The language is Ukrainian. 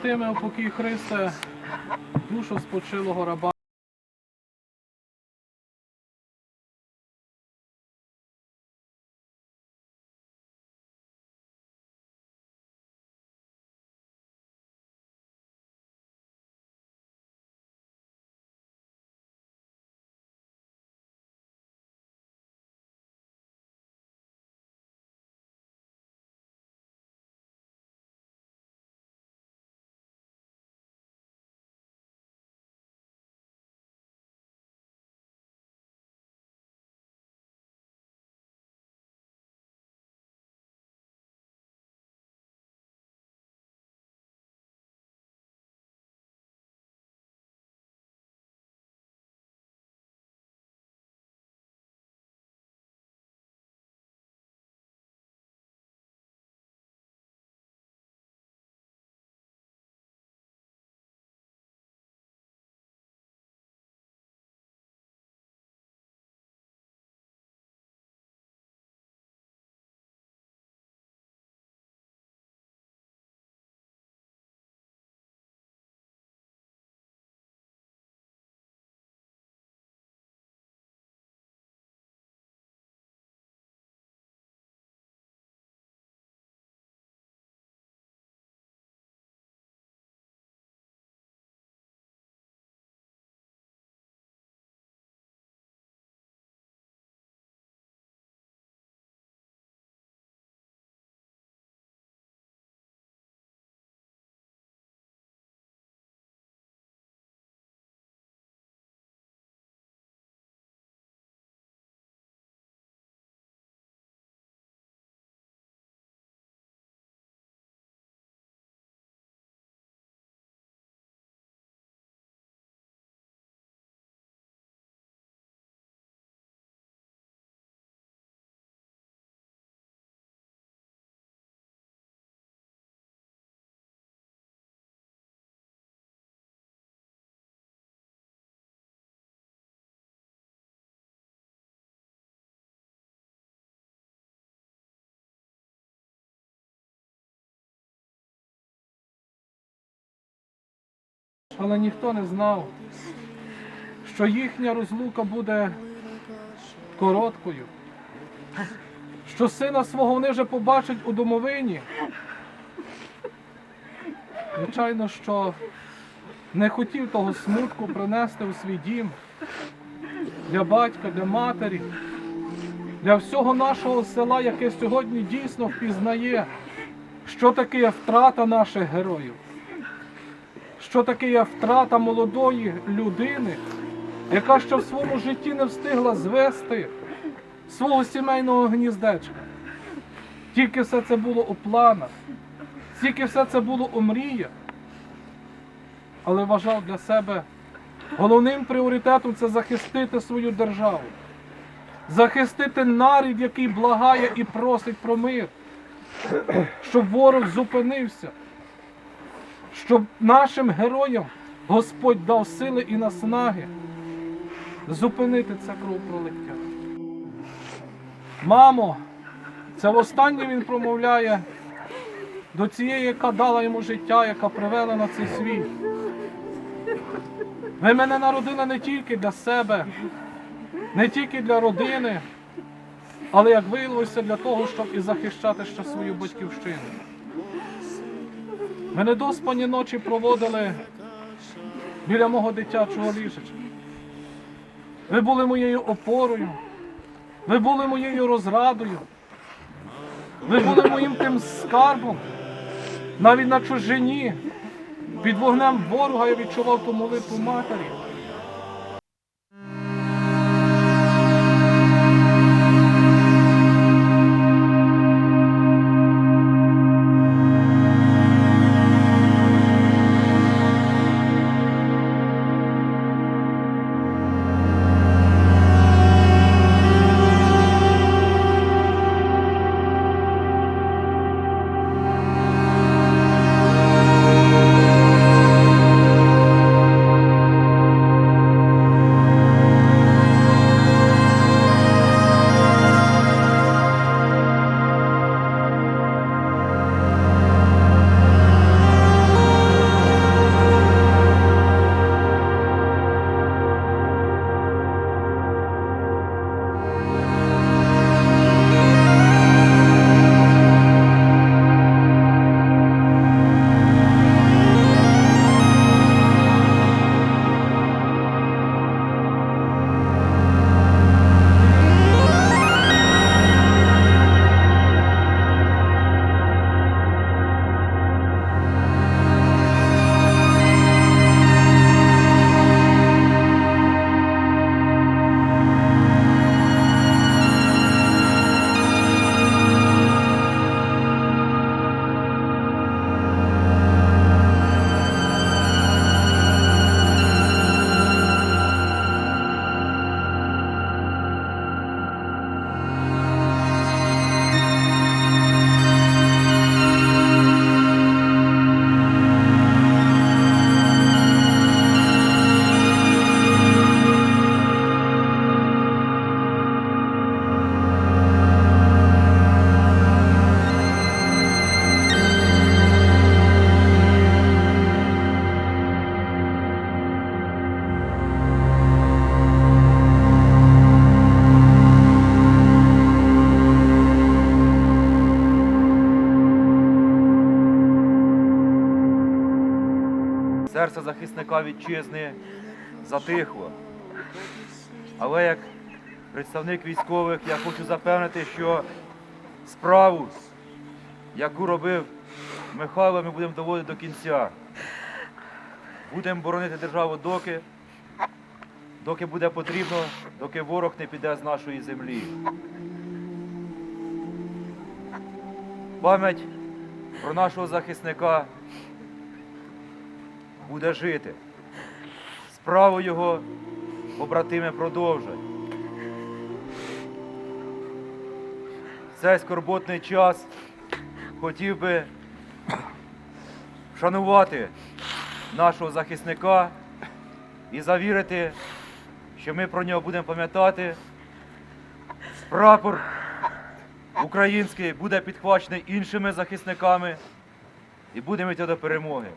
Матиме, покій Христа, душу спочилого раба. Але ніхто не знав, що їхня розлука буде короткою, що сина свого вони вже побачать у домовині. Звичайно, що не хотів того смутку принести у свій дім для батька, для матері, для всього нашого села, яке сьогодні дійсно впізнає, що таке втрата наших героїв що таке є втрата молодої людини, яка ще в своєму житті не встигла звести свого сімейного гніздечка. Тільки все це було у планах, тільки все це було у мріях, але вважав для себе головним пріоритетом це захистити свою державу, захистити нарід, який благає і просить про мир, щоб ворог зупинився щоб нашим героям Господь дав сили і наснаги зупинити це кровопролиття. Мамо, це востаннє він промовляє до цієї, яка дала йому життя, яка привела на цей світ. Ви мене народили не тільки для себе, не тільки для родини, але як виявилося для того, щоб і захищати ще свою батьківщину. Ми недоспані ночі проводили біля мого дитячого ліжечка. Ви були моєю опорою, ви були моєю розрадою, ви були моїм тим скарбом. Навіть на чужині, під вогнем ворога я відчував ту молитву матері. Серце захисника вітчизни затихло. Але як представник військових я хочу запевнити, що справу, яку робив Михайло, ми будемо доводити до кінця. Будемо боронити державу доки, доки буде потрібно, доки ворог не піде з нашої землі. Пам'ять про нашого захисника буде жити. Справу його побратими продовжать. Цей скорботний час хотів би вшанувати нашого захисника і завірити, що ми про нього будемо пам'ятати. Прапор український буде підхвачений іншими захисниками і будемо йти до перемоги.